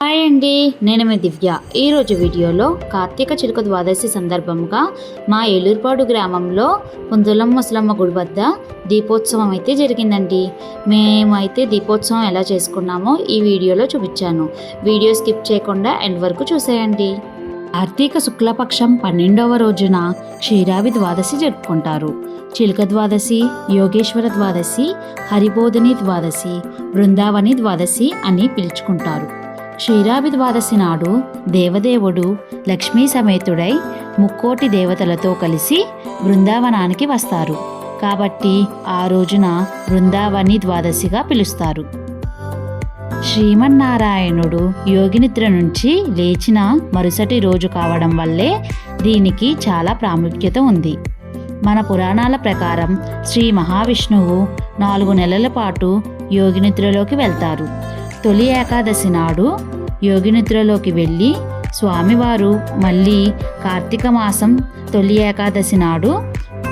Hi అండి నేను మీ దివ్య. ఈరోజు వీడియోలో కార్తీక చిలుక ద్వాదశి సందర్భంగా మా ఏలూరుపాడు గ్రామంలో పుందులం ముసలమ్మ గుడి వద్ద దీపోత్సవం అయితే జరిగిందండి. మేమైతే దీపోత్సవం ఎలా చేసుకున్నామో ఈ వీడియోలో చూపించాను. వీడియో స్కిప్ చేయకుండా ఎండ్ వరకు చూసేయండి. కార్తీక శుక్లపక్షం పన్నెండవ రోజున క్షీరావి ద్వాదశి జరుపుకుంటారు. చిలుక ద్వాదశి యోగేశ్వర ద్వాదశి హరిబోధిని ద్వాదశి బృందావని ద్వాదశి అని పిలుచుకుంటారు. క్షీరాభి ద్వాదశి నాడు దేవదేవుడు లక్ష్మీ సమేతుడై ముక్కోటి దేవతలతో కలిసి బృందావనానికి వస్తారు. కాబట్టి ఆ రోజున బృందావని ద్వాదశిగా పిలుస్తారు. శ్రీమన్నారాయణుడు యోగినిద్ర నుంచి లేచిన మరుసటి రోజు కావడం వల్లే దీనికి చాలా ప్రాముఖ్యత ఉంది. మన పురాణాల ప్రకారం శ్రీ మహావిష్ణువు నాలుగు నెలల పాటు యోగినిద్రలోకి వెళ్తారు. తొలి ఏకాదశి నాడు యోగినిద్రలోకి వెళ్ళి స్వామివారు మళ్ళీ కార్తీక మాసం తొలి ఏకాదశి నాడు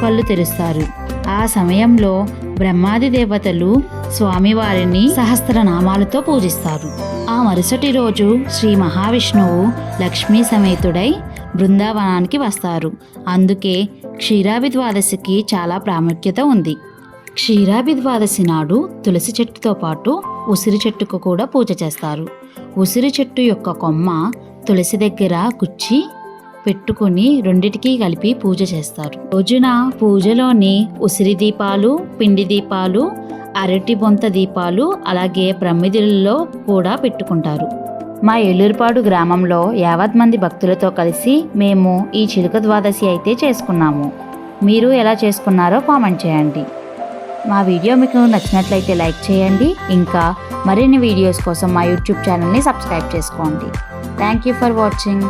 కళ్ళు తెరుస్తారు. ఆ సమయంలో బ్రహ్మాది దేవతలు స్వామివారిని సహస్రనామాలతో పూజిస్తారు. ఆ మరుసటి రోజు శ్రీ మహావిష్ణువు లక్ష్మీ సమేతుడై బృందావనానికి వస్తారు. అందుకే క్షీరాభి ద్వాదశికి చాలా ప్రాముఖ్యత ఉంది. క్షీరాభిద్వాదశి నాడు తులసి చెట్టుతో పాటు ఉసిరి చెట్టుకు కూడా పూజ చేస్తారు. ఉసిరి చెట్టు యొక్క కొమ్మ తులసి దగ్గర కుచ్చి పెట్టుకుని రెండిటికి కలిపి పూజ చేస్తారు. రోజున పూజలోని ఉసిరి దీపాలు పిండి దీపాలు అరటి బొంత దీపాలు అలాగే ప్రమిదిల్లో కూడా పెట్టుకుంటారు. మా ఏలూరుపాడు గ్రామంలో యావత్ మంది భక్తులతో కలిసి మేము ఈ చిలుక ద్వాదశి అయితే చేసుకున్నాము. మీరు ఎలా చేసుకున్నారో కామెంట్ చేయండి. మా వీడియో మీకు నచ్చినట్లయితే లైక్ చేయండి. ఇంకా మరిన్ని వీడియోస్ కోసం మా యూట్యూబ్ ఛానల్ని సబ్స్క్రైబ్ చేసుకోండి. Thank you for watching